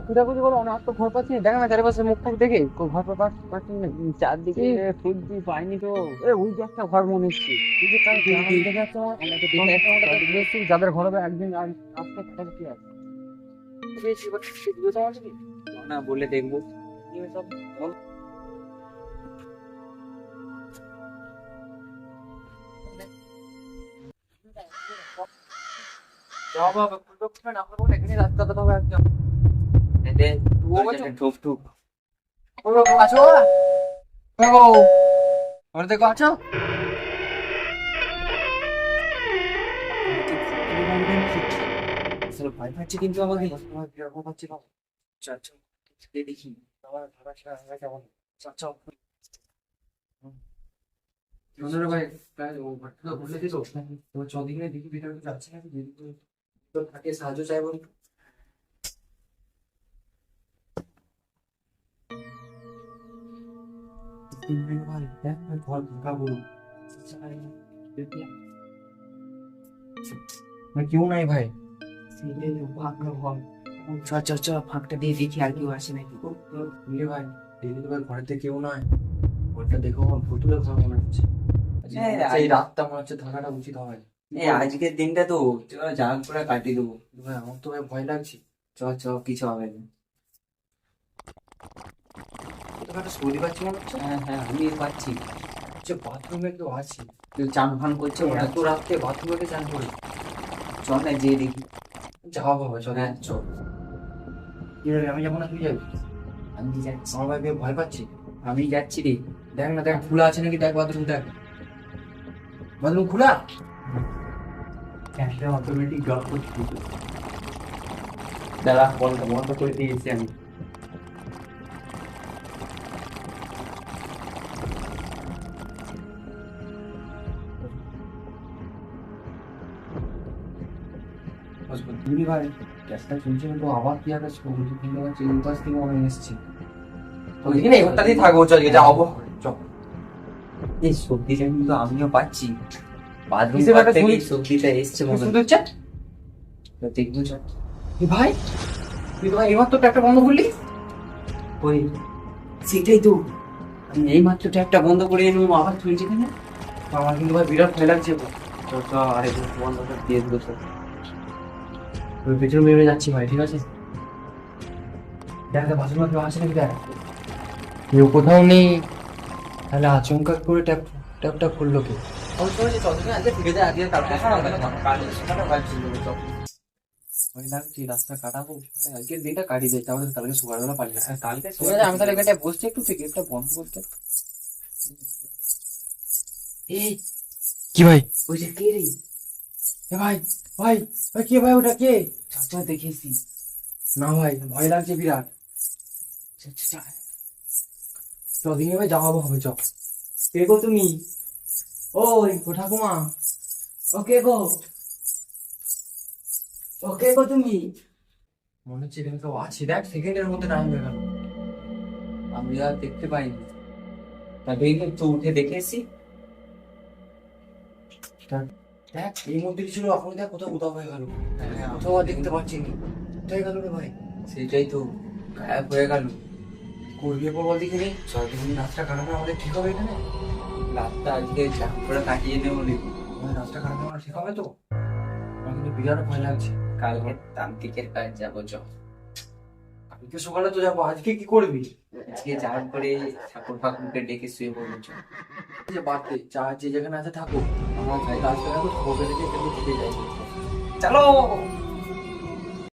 খুঁজাখুঁজি করে অনেক তো ঘর পাচ্ছি। দেখা না চারিপাশে মুখ টুক দেখে। ঘর পাচ্ছি না চারদিকে খুঁজছি পাইনি তো। এ ওই যে একটা ঘর মনে হচ্ছে। আমরা আমরা যাদের ঘরে একদিন আস- আসতে কি আছে? না বলে দেখব। সব বল। যাও বাবা খুলবে খুলবে না খুলবে এখানে রাস্তা তো হবে একদম আছো? ও ওর দেখো। আছো আসলে ভয় পাচ্ছি কিন্তু আমাকে কীরকম পাচ্ছি বাবা চল চল দেখি। আমার ভাড়া সারা কেমন চল চল ভাই প্রায় ও খুলে দিল তো। চদিকে দেখি ভিতরে আছে নাকি যদি থাকে সাহায্য চাইব। কেউ নাই ভাই চ চ চ ফাঁকটা দিয়ে দেখি আর কেউ আসে নাকি ভাই ডেলি ভাই ঘরেতে কেউ নাই ঘরটা দেখো আমার ভুতুরে ঘর মনে হচ্ছে এই রাতটা মনে হচ্ছে থাকাটা উচিত হয় এই আজকের দিনটা তো চলো জাম করে কাটিয়ে দেবো ভাই আমার তো ভাই ভয় লাগছে চ চ কিছু হবে না কোথাও সর্দি পাচ্ছি মনে হচ্ছে? হ্যাঁ হ্যাঁ আমি পাচ্ছি। যে বাথরুমে কেউ আছে? কেউ চান ফান করছে? ওরা এত রাত্রে বাথরুমে চান করে চ না যেয়ে দেখি। যাওয়া বাবা চল। হ্যাঁ আমি যাব না তুই যাবি? আমি যাচ্ছি। আমার ভাই ভয় পাচ্ছি আমি যাচ্ছি রে। দেখ না দেখ খোলা আছে নাকি? দেখ বাথরুম দেখ। বাথরুম খোলা? অটোমেটিক দাঁড়া বন্ধ বন্ধ করে দিয়েছি আমি। ভাই গ্যাসটা চলছে কিন্তু আবার কি একটা সবুজ কিনতে পারছি এই পাশ থেকে মনে এসছে। ওইদিকে না এবারটাতেই থাকব চল যাব চল। এই সবজিটা কিন্তু আমিও পাচ্ছি। বাথরুম থেকে সবজিটা এসছে মনে হচ্ছে হচ্ছে দেখব চল। ভাই তুই তো ভাই এবার তো ট্যাপটা বন্ধ করলি? ওই সেটাই তো। আমি এই মাত্র ট্যাপটা বন্ধ করে এনে আবার চলছে কেন? আমার কিন্তু ভাই বিরাট ভয় লাগছে। তো বন্ধ দিয়ে তো পেছনে মেরে যাচ্ছি ভাই ঠিক আছে? দেখ দেখ কেউ আছে নাকি দেখ। কেউ কোথাও নেই। তাহলে আচমকা করে ট্যাপ ট্যাপটা খুললো কে? রাস্তা কাটাবো আজকের দিনটা কাটিয়ে দিই তাহলে কালকে সকালবেলা পালিয়ে কালকে ঠিক আছে আমি তাহলে এখানটায় বসছি একটু তুই গেটটা বন্ধ করতে। এই কি ভাই? ওই যে কে রে? ভাই ভাই ভাই কে ভাই ওটা কে? চাচা দেখেছি। না ভাই, ভয় লাগছে বিরাট। চল ভাই যাওয়া হবে চ কে গো তুমি? ওই ও ঠাকুমা ও কে গো? ও গো তুমি? মনে হচ্ছে এখানে কেউ আছে। দেখ, সেকেন্ডের মধ্যে হয়ে গেল। আমি আর দেখতে পাইনি। তা দেখলে তো উঠে দেখেছি দেখ, এই মধ্যে ছিল এখন দেখ, কোথাও কোথাও হয়ে গেল। কোথাও আর দেখতে পাচ্ছি না। কোথায় গেল রে ভাই? সেটাই তো, গায়েব হয়ে গেল। করবি এরপর বল দেখি নেই সারাদিন রাতটা কাটানো আমাদের ঠিক হবে এখানে? রাতটা আজকে করে কাটিয়ে নেব রে। রাতটা কাটানো আমরা ঠিক হবে তো? আমার কিন্তু বিরাট ভয় লাগছে। কালকে তান্ত্রিকের কাজ যাব চ। কালকে সকালে তো যাব, আজকে কি করবি? আজকে যাওয়ার পরে ঠাকুর ফাকুরকে ডেকে শুয়ে পড়ব যে বাড়তে যা যে যেখানে আছে থাকো আমার রাস্তা থাকো খবর পেলে যে এখান থেকে যাই। চলো!